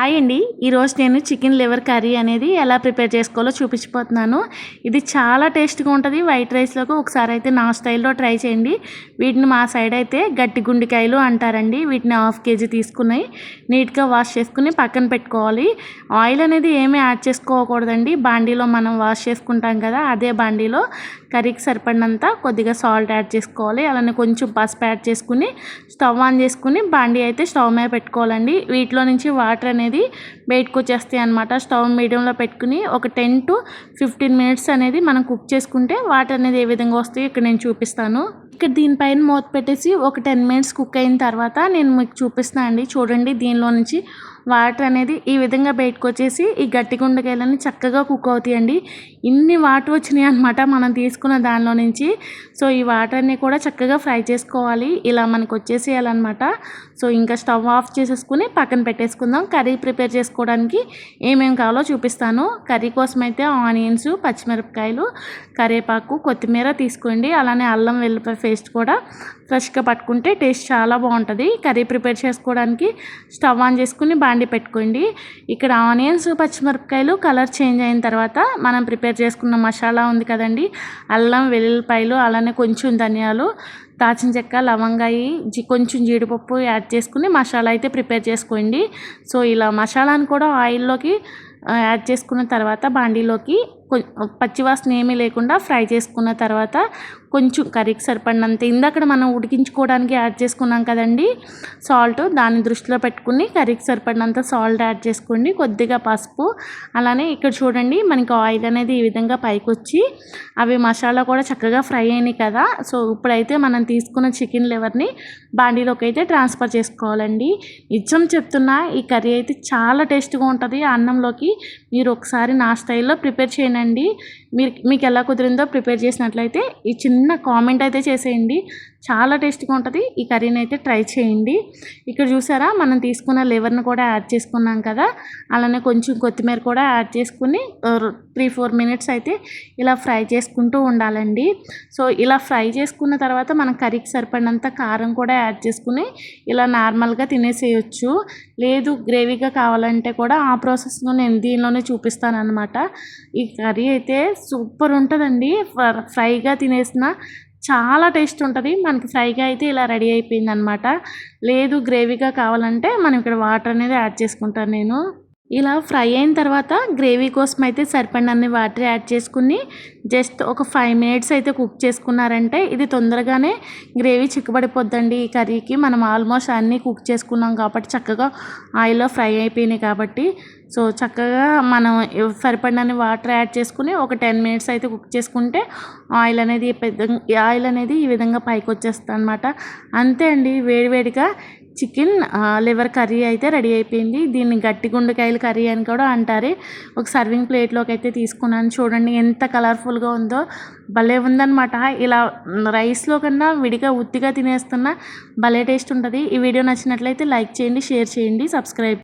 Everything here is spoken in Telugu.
హాయ్ అండి. ఈరోజు నేను చికెన్ లివర్ కర్రీ అనేది ఎలా ప్రిపేర్ చేసుకోవాలో చూపించిపోతున్నాను. ఇది చాలా టేస్ట్గా ఉంటుంది. వైట్ రైస్లోకి ఒకసారి అయితే నా స్టైల్లో ట్రై చేయండి. వీటిని మా సైడ్ అయితే గట్టి గుండికాయలు అంటారండి. వీటిని హాఫ్ కేజీ తీసుకుని నీట్గా వాష్ చేసుకుని పక్కన పెట్టుకోవాలి. ఆయిల్ అనేది ఏమీ యాడ్ చేసుకోకూడదండి. బాండీలో మనం వాష్ చేసుకుంటాం కదా అదే బాండీలో కర్రీకి సరిపడినంత కొద్దిగా సాల్ట్ యాడ్ చేసుకోవాలి. అలానే కొంచెం పసుపు యాడ్ చేసుకుని స్టవ్ ఆన్ చేసుకుని బాండీ అయితే స్టవ్ మీద పెట్టుకోవాలండి. వీటిలో నుంచి వాటర్ అనేది బయటకు వచ్చేస్తాయి అనమాట స్టవ్ మీడియంలో పెట్టుకుని ఒక టెన్ టు ఫిఫ్టీన్ మినిట్స్ అనేది మనం కుక్ చేసుకుంటే వాటర్ అనేది ఏ విధంగా వస్తాయో ఇక్కడ నేను చూపిస్తాను. ఇక్కడ దీనిపైన మూత పెట్టేసి ఒక టెన్ మినిట్స్ కుక్ అయిన తర్వాత నేను మీకు చూపిస్తాను అండి చూడండి దీనిలో నుంచి వాటర్ అనేది ఈ విధంగా బయటకు వచ్చేసి ఈ గట్టి గుండకాయలన్నీ చక్కగా కుక్ అవుతాయండి. ఇన్ని వాటర్ వచ్చినాయి అనమాట మనం తీసుకున్న దానిలో నుంచి. సో ఈ వాటర్ని కూడా చక్కగా ఫ్రై చేసుకోవాలి. ఇలా మనకు వచ్చేసేయాలన్నమాట. సో ఇంకా స్టవ్ ఆఫ్ చేసేసుకుని పక్కన పెట్టేసుకుందాం. కర్రీ ప్రిపేర్ చేసుకోవడానికి ఏమేమి కావాలో చూపిస్తాను. కర్రీ కోసం అయితే ఆనియన్స్ పచ్చిమిరపకాయలు కరివేపాకు కొత్తిమీర తీసుకోండి. అలానే అల్లం వెల్లిపాయ పేస్ట్ కూడా ఫ్రెష్గా పట్టుకుంటే టేస్ట్ చాలా బాగుంటుంది. కర్రీ ప్రిపేర్ చేసుకోవడానికి స్టవ్ ఆన్ చేసుకుని బాండి పెట్టుకోండి. ఇక్కడ ఆనియన్స్ పచ్చిమిరపకాయలు కలర్ చేంజ్ అయిన తర్వాత మనం ప్రిపేర్ చేసుకున్న మసాలా ఉంది కదండి. అల్లం వెల్లుల్లిపాయలు అలానే కొంచెం ధనియాలు దాచిన చెక్క లవంగాయి జీ కొంచెం జీడిపప్పు యాడ్ చేసుకుని మసాలా అయితే ప్రిపేర్ చేసుకోండి. సో ఇలా మసాలాను కూడా ఆయిల్లోకి యాడ్ చేసుకున్న తర్వాత బాండీలోకి పచ్చివాసన ఏమీ లేకుండా ఫ్రై చేసుకున్న తర్వాత కొంచెం కర్రీకి సరిపడినంత ఇందాక మనం ఉడికించుకోవడానికి యాడ్ చేసుకున్నాం కదండి సాల్ట్ దాన్ని దృష్టిలో పెట్టుకుని కర్రీకి సరిపడినంత సాల్ట్ యాడ్ చేసుకోండి. కొద్దిగా పసుపు అలానే ఇక్కడ చూడండి మనకి ఆయిల్ అనేది ఈ విధంగా పైకి వచ్చి అవి మసాలా కూడా చక్కగా ఫ్రై అయినాయి కదా. సో ఇప్పుడైతే మనం తీసుకున్న చికెన్ లివర్ని బాండీలోకి అయితే ట్రాన్స్ఫర్ చేసుకోవాలండి. నిజం చెప్తున్నా ఈ కర్రీ అయితే చాలా టేస్ట్గా ఉంటుంది. అన్నంలోకి మీరు ఒకసారి నా స్టైల్లో ప్రిపేర్ చేయండి. చేయనండి మీరు మీకు ఎలా కుదిరిందో ప్రిపేర్ చేసినట్లయితే ఈ చిన్న కామెంట్ అయితే చేసేయండి. చాలా టేస్ట్గా ఉంటుంది. ఈ కర్రీని అయితే ట్రై చేయండి. ఇక్కడ చూసారా? మనం తీసుకున్న లివర్ని కూడా యాడ్ చేసుకున్నాం కదా. అలానే కొంచెం కొత్తిమీర కూడా యాడ్ చేసుకుని త్రీ ఫోర్ మినిట్స్ అయితే ఇలా ఫ్రై చేసుకుంటూ ఉండాలండి. సో ఇలా ఫ్రై చేసుకున్న తర్వాత మనం కర్రీకి సరిపడినంత కారం కూడా యాడ్ చేసుకుని ఇలా నార్మల్గా తినేసేయచ్చు. లేదు గ్రేవీగా కావాలంటే కూడా ఆ ప్రాసెస్లో నేను దీనిలోనే చూపిస్తాను అనమాట ఈ కర్రీ అయితే సూపర్ ఉంటుందండి. ఫ్రైగా తినేసిన చాలా టేస్ట్ ఉంటుంది. మనకి ఫ్రైగా అయితే ఇలా రెడీ అయిపోయింది అనమాట లేదు గ్రేవీగా కావాలంటే మనం ఇక్కడ వాటర్ అనేది యాడ్ చేసుకుంటాను నేను. ఇలా ఫ్రై అయిన తర్వాత గ్రేవీ కోసం అయితే సరిపడినన్ని వాటర్ యాడ్ చేసుకుని జస్ట్ ఒక ఫైవ్ మినిట్స్ అయితే కుక్ చేసుకున్నారంటే ఇది తొందరగానే గ్రేవీ చిక్కబడిపోద్దండి ఈ కర్రీకి. మనం ఆల్మోస్ట్ అన్నీ కుక్ చేసుకున్నాం కాబట్టి చక్కగా ఆయిల్లో ఫ్రై అయిపోయినాయి కాబట్టి. సో చక్కగా మనం సరిపడినన్ని వాటర్ యాడ్ చేసుకుని ఒక టెన్ మినిట్స్ అయితే కుక్ చేసుకుంటే ఆయిల్ అనేది పెద్ద ఆయిల్ అనేది ఈ విధంగా పైకి వచ్చేస్తుంది అనమాట అంతే అండి వేడివేడిగా చికెన్ లివర్ కర్రీ అయితే రెడీ అయిపోయింది. దీన్ని గట్టి గుండెకాయల కర్రీ అని కూడా అంటారు. ఒక సర్వింగ్ ప్లేట్లోకి అయితే తీసుకున్నాను. చూడండి ఎంత కలర్ఫుల్గా ఉందో. భలే ఉందనమాట ఇలా రైస్లో కన్నా విడిగా ఉత్తిగా తినేస్తున్న భలే టేస్ట్ ఉంటుంది. ఈ వీడియో నచ్చినట్లయితే లైక్ చేయండి షేర్ చేయండి సబ్స్క్రైబ్